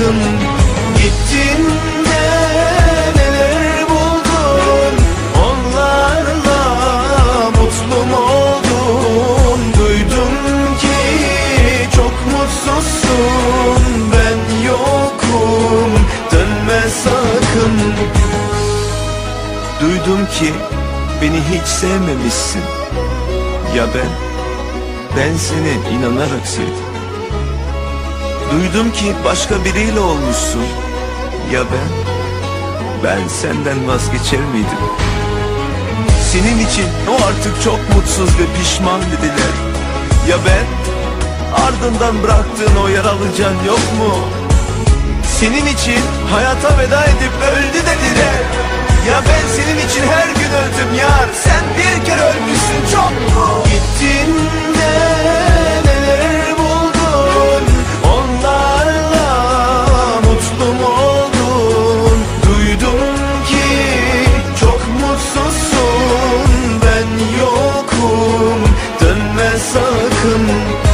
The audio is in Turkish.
sakın Gittin de neler buldun? Onlarla mutlu mu oldun? Duydum ki çok mutsuzsun. Ben yokum. Dönme sakın. Duydum ki beni hiç sevmemişsin. Ya ben? Ben seni inanarak sevdim Duydum ki başka biriyle olmuşsun Ya ben? Ben senden vazgeçer miydim? Senin için o artık çok mutsuz ve pişman dediler Ya ben? Ardından bıraktığın o yaralı can yok mu? Senin için hayata veda edip öldü dediler Ya ben senin için her gün öldüm yar Sen bir kere mutsuzsun